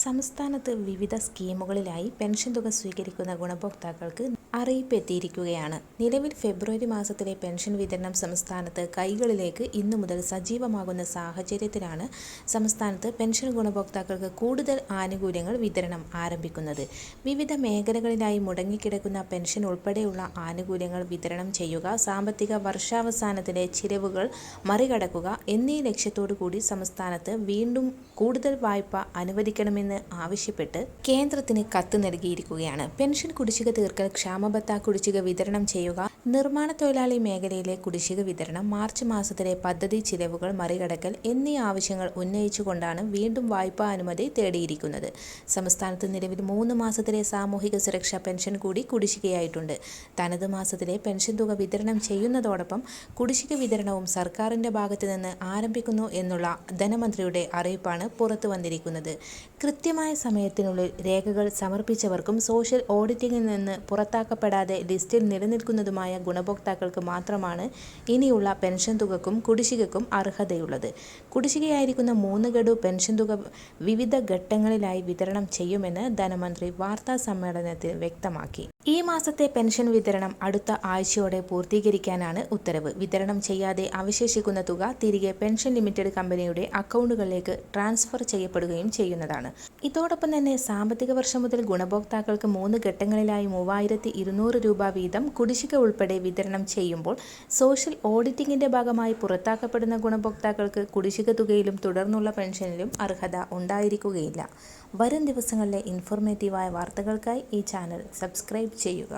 സംസ്ഥാനത്ത് വിവിധ സ്കീമുകളിലായി പെൻഷൻ തുക സ്വീകരിക്കുന്ന ഗുണഭോക്താക്കൾക്ക് അറിയിപ്പ് എത്തിയിരിക്കുകയാണ് നിലവിൽ ഫെബ്രുവരി മാസത്തിലെ പെൻഷൻ വിതരണം സംസ്ഥാനത്ത് കൈകളിലേക്ക് ഇന്നു മുതൽ സജീവമാകുന്ന സാഹചര്യത്തിലാണ് സംസ്ഥാനത്ത് പെൻഷൻ ഗുണഭോക്താക്കൾക്ക് കൂടുതൽ ആനുകൂല്യങ്ങൾ വിതരണം ആരംഭിക്കുന്നത്. വിവിധ മേഖലകളിലായി മുടങ്ങിക്കിടക്കുന്ന പെൻഷൻ ഉൾപ്പെടെയുള്ള ആനുകൂല്യങ്ങൾ വിതരണം ചെയ്യുക സാമ്പത്തിക വർഷാവസാനത്തിലെ ചിലവുകൾ മറികടക്കുക എന്നീ ലക്ഷ്യത്തോടു കൂടി സംസ്ഥാനത്ത് വീണ്ടും കൂടുതൽ വായ്പ അനുവദിക്കണമെന്ന് ആവശ്യപ്പെട്ട് കേന്ദ്രത്തിന് കത്ത് നൽകിയിരിക്കുകയാണ്. പെൻഷൻ കുടിശ്ശിക തീർക്കൽ ക്ഷാമബത്ത കുടിശ്ശിക വിതരണം ചെയ്യുക നിർമ്മാണ തൊഴിലാളി മേഖലയിലെ കുടിശ്ശിക വിതരണം മാർച്ച് മാസത്തിലെ പദ്ധതി ചിലവുകൾ മറികടക്കൽ എന്നീ ആവശ്യങ്ങൾ ഉന്നയിച്ചുകൊണ്ടാണ് വീണ്ടും വായ്പാ അനുമതി തേടിയിരിക്കുന്നത്. സംസ്ഥാനത്ത് നിലവിൽ മൂന്ന് മാസത്തിലെ സാമൂഹിക സുരക്ഷാ പെൻഷൻ കൂടി കുടിശ്ശികയായിട്ടുണ്ട്. തനത് മാസത്തിലെ പെൻഷൻ തുക വിതരണം ചെയ്യുന്നതോടൊപ്പം കുടിശ്ശിക വിതരണവും സർക്കാരിന്റെ ഭാഗത്തു നിന്ന് ആരംഭിക്കുന്നു എന്നുള്ള ധനമന്ത്രിയുടെ അറിയിപ്പാണ് പുറത്തു വന്നിരിക്കുന്നത്. കൃത്യമായ സമയത്തിനുള്ളിൽ രേഖകൾ സമർപ്പിച്ചവർക്കും സോഷ്യൽ ഓഡിറ്റിംഗിൽ നിന്ന് പുറത്താക്കപ്പെടാതെ ലിസ്റ്റിൽ നിലനിൽക്കുന്നതുമായ ഗുണഭോക്താക്കൾക്ക് മാത്രമാണ് ഇനിയുള്ള പെൻഷൻ തുകക്കും കുടിശ്ശികക്കും അർഹതയുള്ളത്. കുടിശ്ശികയായിരിക്കുന്ന മൂന്ന് ഗഡു പെൻഷൻ തുക വിവിധ ഘട്ടങ്ങളിലായി വിതരണം ചെയ്യുമെന്ന് ധനമന്ത്രി വാർത്താ സമ്മേളനത്തിൽ വ്യക്തമാക്കി. ഈ മാസത്തെ പെൻഷൻ വിതരണം അടുത്ത ആഴ്ചയോടെ പൂർത്തീകരിക്കാനാണ് ഉത്തരവ്. വിതരണം ചെയ്യാതെ അവശേഷിക്കുന്ന തുക തിരികെ പെൻഷൻ ലിമിറ്റഡ് കമ്പനിയുടെ അക്കൗണ്ടുകളിലേക്ക് ട്രാൻസ്ഫർ ചെയ്യപ്പെടുകയും ചെയ്യുന്നതാണ്. ഇതോടൊപ്പം തന്നെ സാമ്പത്തിക വർഷം മുതൽ ഗുണഭോക്താക്കൾക്ക് മൂന്ന് ഘട്ടങ്ങളിലായി മൂവായിരത്തി ഇരുന്നൂറ് രൂപ വീതം കുടിശ്ശിക ഉൾപ്പെടെ വിതരണം ചെയ്യുമ്പോൾ സോഷ്യൽ ഓഡിറ്റിംഗിന്റെ ഭാഗമായി പുറത്താക്കപ്പെടുന്ന ഗുണഭോക്താക്കൾക്ക് കുടിശ്ശിക തുകയിലും തുടർന്നുള്ള പെൻഷനിലും അർഹത ഉണ്ടായിരിക്കുകയില്ല. വരും ദിവസങ്ങളിലെ ഇൻഫോർമേറ്റീവായ വാർത്തകൾക്കായി ഈ ചാനൽ സബ്സ്ക്രൈബ് ചെയ്യുക